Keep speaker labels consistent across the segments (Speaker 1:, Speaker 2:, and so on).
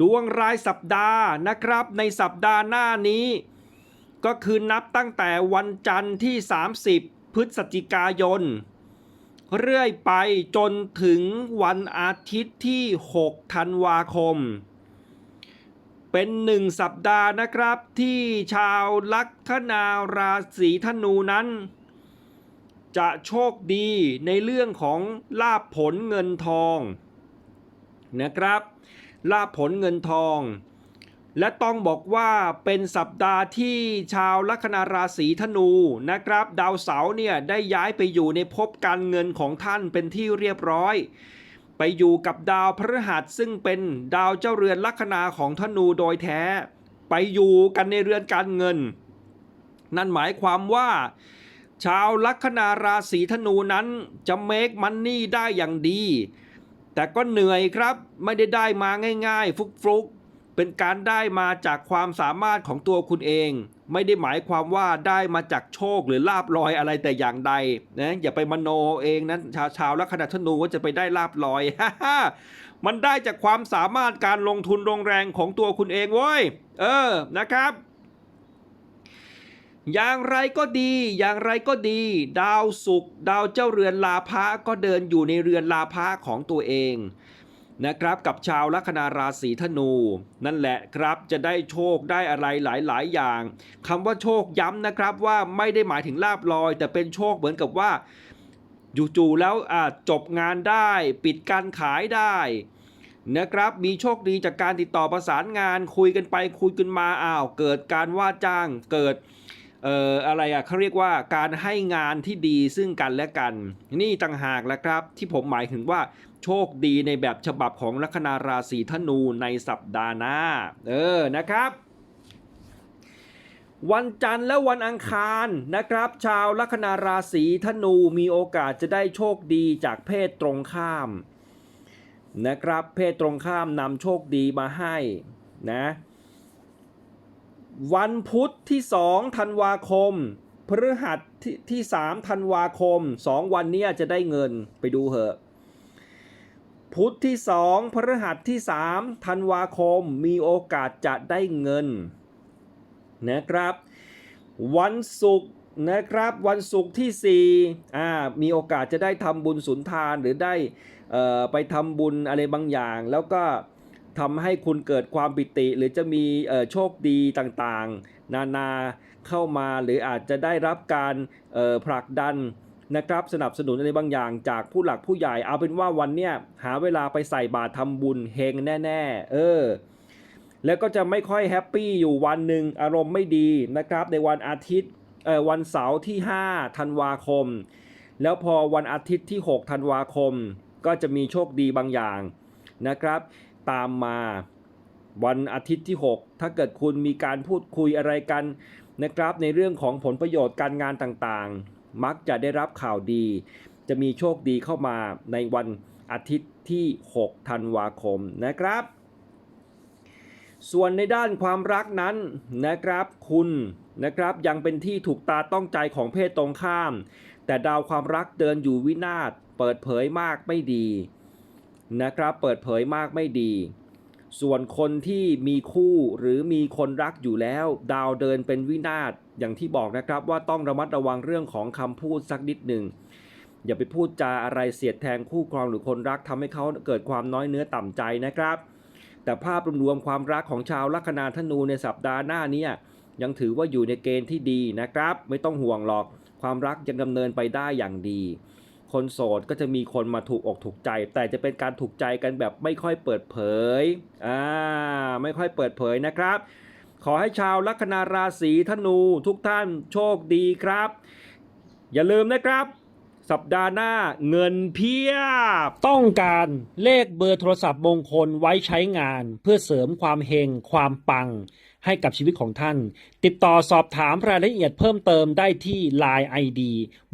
Speaker 1: ดวงรายสัปดาห์นะครับ ในสัปดาห์หน้านี้ ก็คือนับตั้งแต่วันจันทร์ที่ 30 พฤศจิกายน เรื่อยไปจนถึงวันอาทิตย์ที่ 6 ธันวาคม เป็นหนึ่งสัปดาห์นะครับที่ชาวลัคนาราศีธนูนั้นจะโชคดีในเรื่องของลาภผลเงินทองนะครับ ลาผลเงินทอง และต้องบอกว่าเป็นสัปดาห์ที่ชาวลัคนาราศีธนูนะครับ ดาวเสาร์เนี่ยได้ย้ายไปอยู่ในภพการเงินของท่านเป็นที่เรียบร้อย ไปอยู่กับดาวพฤหัสซึ่งเป็นดาวเจ้าเรือนลัคนาของธนูโดยแท้ ไปอยู่กันในเรือนการเงิน นั่นหมายความว่าชาวลัคนาราศีธนูนั้นจะเมคมันนี่ได้อย่างดี แต่ก็เหนื่อยครับไม่ได้ได้มาง่าย ๆ ฟุกๆ เป็นการได้มาจากความสามารถของตัวคุณเอง ไม่ได้หมายความว่าได้มาจากโชคหรือลาบลอยอะไรแต่อย่างใดนะอย่าไปมโนเองนะชาวชาวลัคนาธนูว่าจะไปได้ลาบลอยมันได้จากความสามารถการลงทุนลงแรงของตัวคุณเองเว้ยเออนะครับ อย่างไรก็ดี อย่างไรก็ดี ดาวศุกร์ดาวเจ้าเรือนลาภะก็เดินอยู่ในเรือนลาภะของตัวเองนะครับกับชาวลัคนาราศีธนู นั่นแหละครับจะได้โชคได้อะไรหลาย ๆ อย่างคำว่าโชคย้ำนะครับว่าไม่ได้หมายถึงลาบลอย แต่เป็นโชคเหมือนกับว่าจู่ๆแล้วจบงานได้ ปิดการขายได้นะครับมีโชคดีจากการติดต่อประสานงานคุยกันไปคุยกันมาอ้าวเกิดการว่าจ้างเกิด เอ่ออะไรอะเขาเรียกว่าการให้งานที่ดีซึ่งกันและกัน นี่ต่างหากแหละครับ ที่ผมหมายถึงว่าโชคดีในแบบฉบับของลัคนาราศีธนูในสัปดาห์หน้า เออนะครับวันจันทร์และวันอังคารนะครับ ชาวลัคนาราศีธนูมีโอกาสจะได้โชคดีจากเพศตรงข้ามนะครับ เพศตรงข้ามนำโชคดีมาให้นะ วันพุธที่2ธันวาคม พฤหัสที่ที่3ธันวาคม 2 วันนี้จะได้เงินไปดูเหอะ พุธที่ 2 พฤหัสที่3ธันวาคมมีโอกาสจะได้เงินนะครับ วันศุกร์นะครับวันศุกร์ที่4อ่ามีโอกาสจะได้ทำบุญสุนทานหรือได้ไปทำบุญอะไรบางอย่างแล้วก็ ทำให้คุณเกิดความปิติ หรือจะมีโชคดีต่างๆ นานาเข้ามาหรืออาจจะได้รับการผลักดันนะครับสนับสนุนอะไรบางอย่างจากผู้หลักผู้ใหญ่ เอาเป็นว่าวันเนี้ยหาเวลาไปใส่บาตรทำบุญเฮงแน่ ๆ เออ แล้วก็จะไม่ค่อยแฮปปี้อยู่วันหนึ่งอารมณ์ไม่ดีนะครับ ในวันอาทิตย์เออวันเสาร์ที่ 5 ธันวาคม แล้วพอวันอาทิตย์ที่ 6 ธันวาคม ก็จะมีโชคดีบางอย่างนะครับ ตามมา วันอาทิตย์ที่ 6 ถ้าเกิดคุณมีการพูดคุยอะไรกันนะครับ ในเรื่องของผลประโยชน์การงานต่างๆ มักจะได้รับข่าวดี จะมีโชคดีเข้ามาในวันอาทิตย์ที่ 6 ธันวาคมนะครับ ส่วนในด้านความรักนั้นนะครับคุณนะครับยังเป็นที่ถูกตาต้องใจของเพศตรงข้าม แต่ดาวความรักเดินอยู่วินาศเปิดเผยมากไม่ดี นะครับเปิดเผยมากไม่ดี ส่วนคนที่มีคู่หรือมีคนรักอยู่แล้ว ดาวเดินเป็นวินาศอย่างที่บอกนะครับว่าต้องระมัดระวังเรื่องของคำพูดสักนิดหนึ่งอย่าไปพูดจาอะไรเสียดแทงคู่ครองหรือคนรักทำให้เขาเกิดความน้อยเนื้อต่ำใจนะครับ แต่ภาพรวมความรักของชาวลัคนาธนูในสัปดาห์หน้านี้ยังถือว่าอยู่ในเกณฑ์ที่ดีนะครับ ไม่ต้องห่วงหรอกความรักยังดำเนินไปได้อย่างดี คนโสดก็จะมีคนมาถูกอกถูกใจ แต่จะเป็นการถูกใจกันแบบไม่ค่อยเปิดเผยอ่าไม่ค่อยเปิดเผยนะครับ ขอให้ชาวลัคนาราศีธนูทุกท่านโชคดีครับ อย่าลืมนะครับ สัปดาห์หน้าเงินเพียบ ต้องการเลขเบอร์โทรศัพท์มงคลไว้ใช้งาน เพื่อเสริมความเฮงความปัง ให้กับชีวิตของท่าน ติดต่อสอบถามรายละเอียดเพิ่มเติมได้ที่ Line ID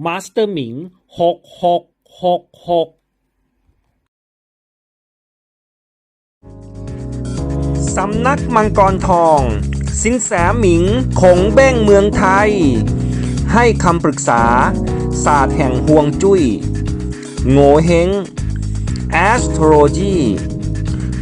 Speaker 1: Master Ming 6666สำนักมังกรทอง สินแสหมิงคงเบ้งเมืองไทย ให้คำปรึกษา ศาสตร์แห่งห่วงจุย้ย โงเฮง astrology